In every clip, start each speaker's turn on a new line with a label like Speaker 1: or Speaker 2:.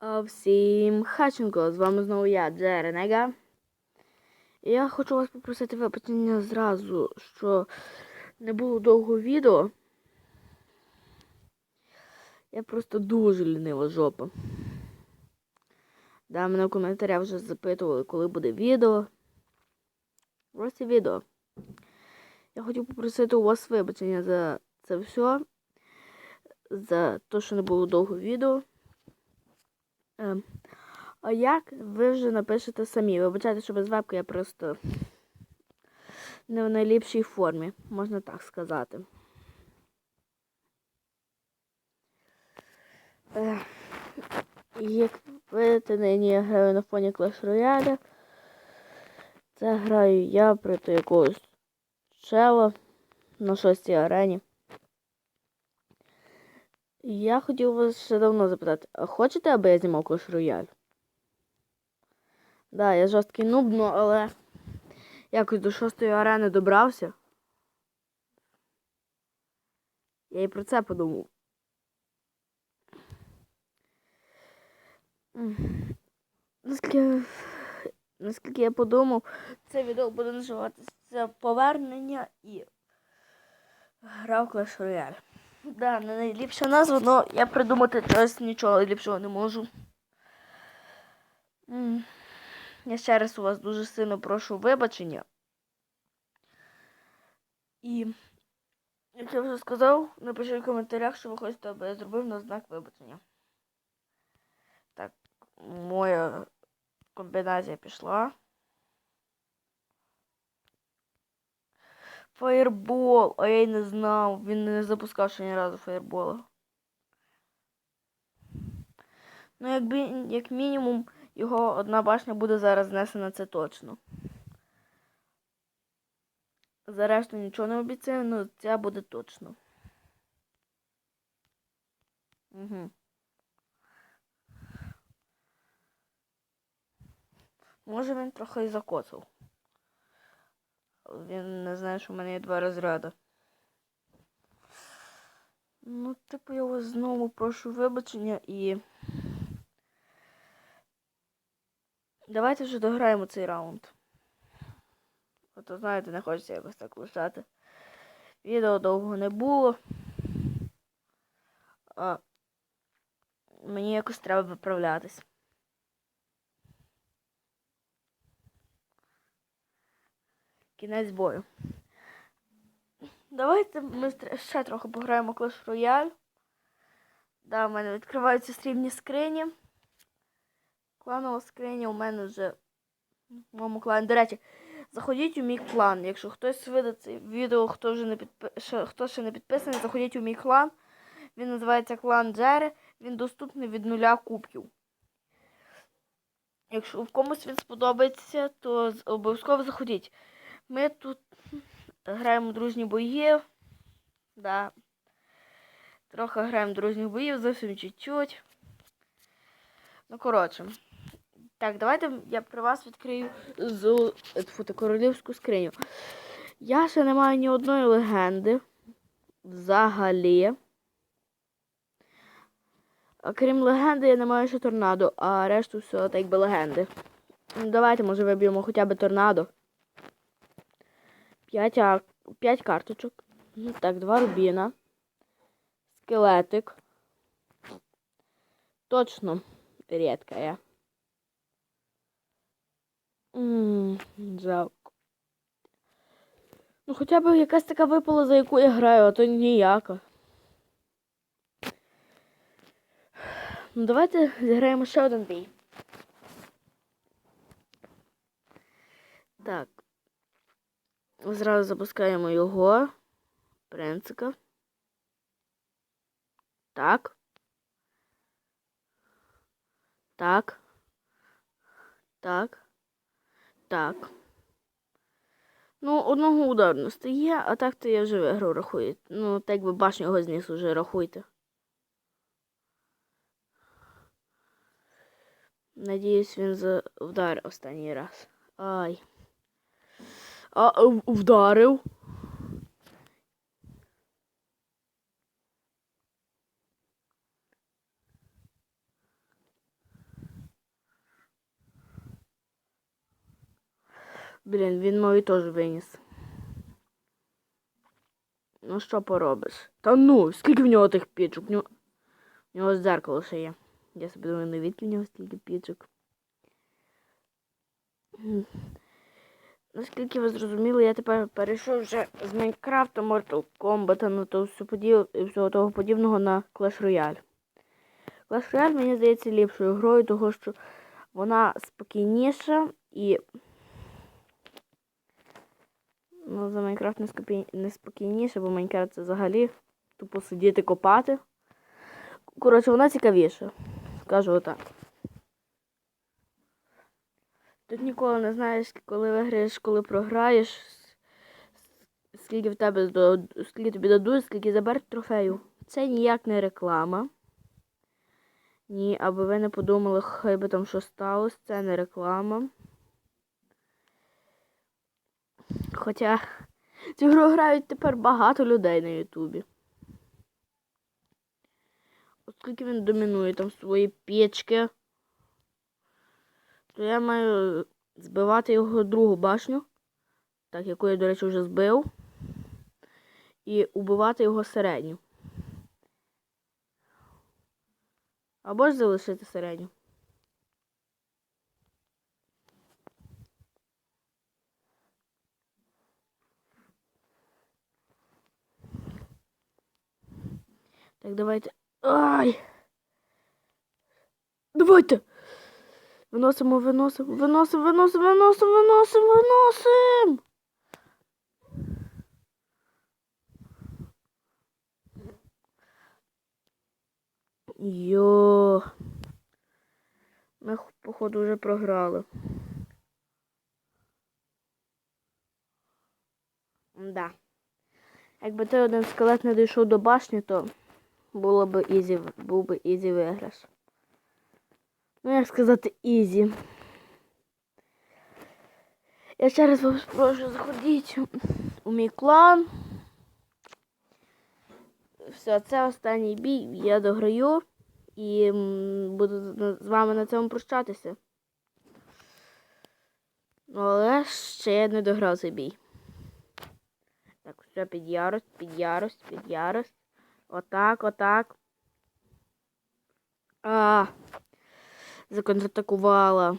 Speaker 1: Всім хаченко, з вами знову я, Джеренега. Я хочу вас попросити вибачення зразу, що не було довго відео. Я просто дуже лінива жопа. Да, мене в коментарях вже запитували, коли буде відео. Ось і відео. Я хотів попросити у вас вибачення за це все. За те, що не було довго відео. Ем, а як ви вже напишете самі? Вибачайте, що без вебки я просто не в найліпшій формі, можна так сказати. Як видите, нині я граю на фоні Clash Royale. Це граю я проти якогось чела на шостій арені. Я хотів вас ще давно запитати, а хочете, аби я знімав Clash Royale? Да, я жорсткий нуб, ну, але якось до шостої арени добрався. Я і про це подумав. Наскільки, наскільки я подумав, це відео буде називатися Повернення і гра в Clash Royale. Да, не найліпша назва, але я придумати чогось нічого ліпшого не можу. Я ще раз у вас дуже сильно прошу вибачення. І, як я вже сказав, напишіть в коментарях, що ви хочете, аби я зробив на знак вибачення. Так, моя комбінація пішла. Фаєрбол, а я й не знав. Він не запускав ще ні разу фаєрбола. Ну, якби, як мінімум, його одна башня буде зараз знесена, це точно. За решту нічого не обіцяю, але ця буде точно. Угу. Може він трохи і закоцав. Він не знає, що в мене є два розряди. Ну, типу, я вас знову прошу вибачення і. Давайте вже дограємо цей раунд. Ото, знаєте, не хочеться якось так лишати. Відео довго не було. А мені якось треба виправлятись. Кінець бою. Давайте ми ще трохи пограємо Clash Royale. Да, в мене відкриваються срібні скрині. Кланова скриня у мене вже в моєму клані. До речі, заходіть у мій клан. Якщо хтось видить це відео, хто вже не підпи... хто ще не підписаний, заходіть у мій клан. Він називається клан Джери. Він доступний від нуля кубків. Якщо в комусь він сподобається, то обов'язково заходіть. Ми тут граємо дружні бої. Да. Трохи граємо дружніх боїв, зовсім чуть-чуть. Ну, коротше. Так, давайте я при вас відкрию з фото королівську скриню. Я ще не маю ні одної легенди. Взагалі. Крім легенди, я не маю ще торнадо, а решту все так би легенди. Давайте, може, виб'ємо хоча б торнадо. П'ять, ар... П'ять карточок. Так, два рубіна. Скелетик. Точно редкая. Ммм, жалко. Ну, хоча б якась така випала, за яку я граю, а то ніяка. Ну, давайте зіграємо ще один бій. Так. Зразу запускаємо його. Принцика. Так. Так. Так. Так. Ну, одного удару не стає, а так то я вже виграв, рахує. Ну, так би башню його зніс уже рахуйте. Надіюсь, він за... вдарив останній раз. Ай а, е, вдарив. Блін, він мою теж виніс. Ну що поробиш? Та ну, скільки в нього тих пічок? У нього, в нього ще є. Я собі думаю, навідки в нього стільки пічок. Наскільки ви зрозуміли, я тепер перейшов вже з Майнкрафта, Mortal Kombat, на то все подів... і всього того подібного на Clash Royale. Clash Royale, мені здається, ліпшою грою, того що вона спокійніша і. Ну, за Майнкрафт не, спокій... не спокійніше, бо Майнкрафт це взагалі тупо сидіти копати. Коротше, вона цікавіша. Скажу отак. Тут ніколи не знаєш, коли виграєш, коли програєш, скільки в тебе скільки тобі дадуть, скільки заберуть трофею. Це ніяк не реклама. Ні, аби ви не подумали, хай би там що сталося, це не реклама. Хоча цю гру грають тепер багато людей на Ютубі. Оскільки він домінує там свої печки, то я маю збивати його другу башню, так, яку я, до речі, вже збив, і убивати його середню. Або ж залишити середню. Так, давайте. Ай! Давайте! Виносимо, виносимо, виносимо, виносимо, виносимо, виносимо, виносимо! Йо. Ми, походу, вже програли. Да. Якби той один скелет не дійшов до башні, то було б ізі, був би ізі виграш. Ну, як сказати, ізі. Я ще раз вас прошу, заходіть у мій клан. Все, це останній бій. Я дограю і буду з- вами на цьому прощатися. Але ще я не дограв цей бій. Так, все під ярость, під ярость, під ярость. Отак, отак. А, законтратакувала.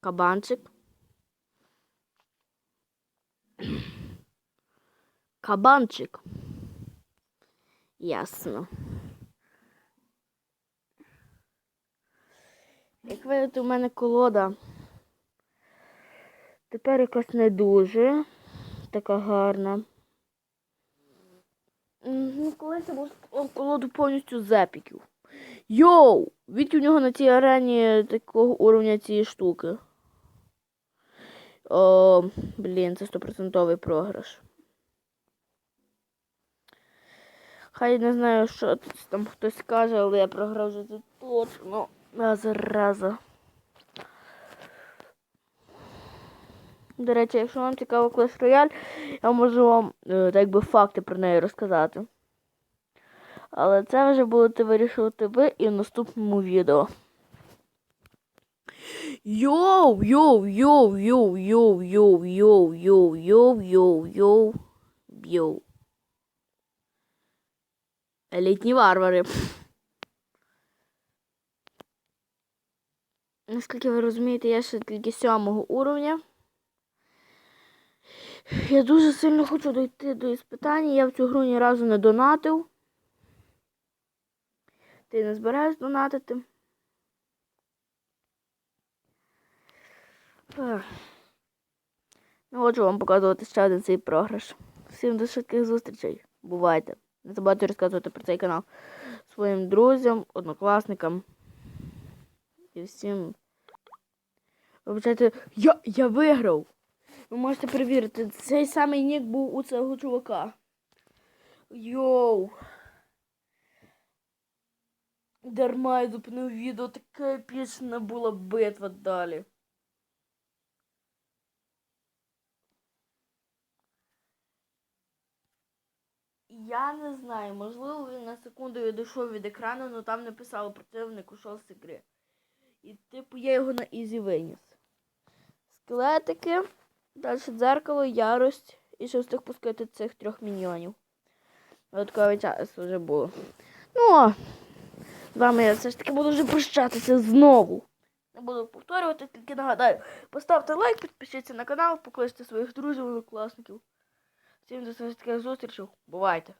Speaker 1: Кабанчик. Кабанчик. Ясно. Як видите, у мене колода. Тепер якась не дуже така гарна. Ну, колись я був колоду повністю з епіків. Йоу! Відки в нього на цій арені такого уровня цієї штуки. О, блін, це стопроцентовий програш. Хай не знаю, що тут там хтось скаже, але я програв вже тут точно. А зараза. До речі, якщо вам цікаво Clash Royale, я можу вам е, так би факти про неї розказати. Але це вже будете вирішувати ви і в наступному відео. Йоу, йоу, йоу, йоу, йоу, йоу, йоу, йоу, йоу, йоу, йоу, йоу. Елітні варвари. Наскільки ви розумієте, я ще тільки сьомого уровня. Я дуже сильно хочу дойти до іспитання. Я в цю гру ні разу не донатив. Ти не збираєш донатити. Не хочу вам показувати ще один цей програш. Всім до швидких зустрічей. Бувайте. Не забувайте розказувати про цей канал своїм друзям, однокласникам. І всім. Вибачайте, я, я виграв! Ви можете перевірити, цей самий нік був у цього чувака. Йоу. Дарма я зупинив відео, така епічна була битва далі. Я не знаю, можливо, він на секунду відійшов від екрану, але там написало противник ушов з ігри. І типу я його на ізі виніс. скелетики. Далі дзеркало, ярость. І ще встиг пускати цих трьох міньйонів. Додатковий час вже було. Ну, з вами я все ж таки буду вже прощатися знову. Не буду повторювати, тільки нагадаю. Поставте лайк, підпишіться на канал, покличте своїх друзів, однокласників. Всім до зустрічей. Бувайте!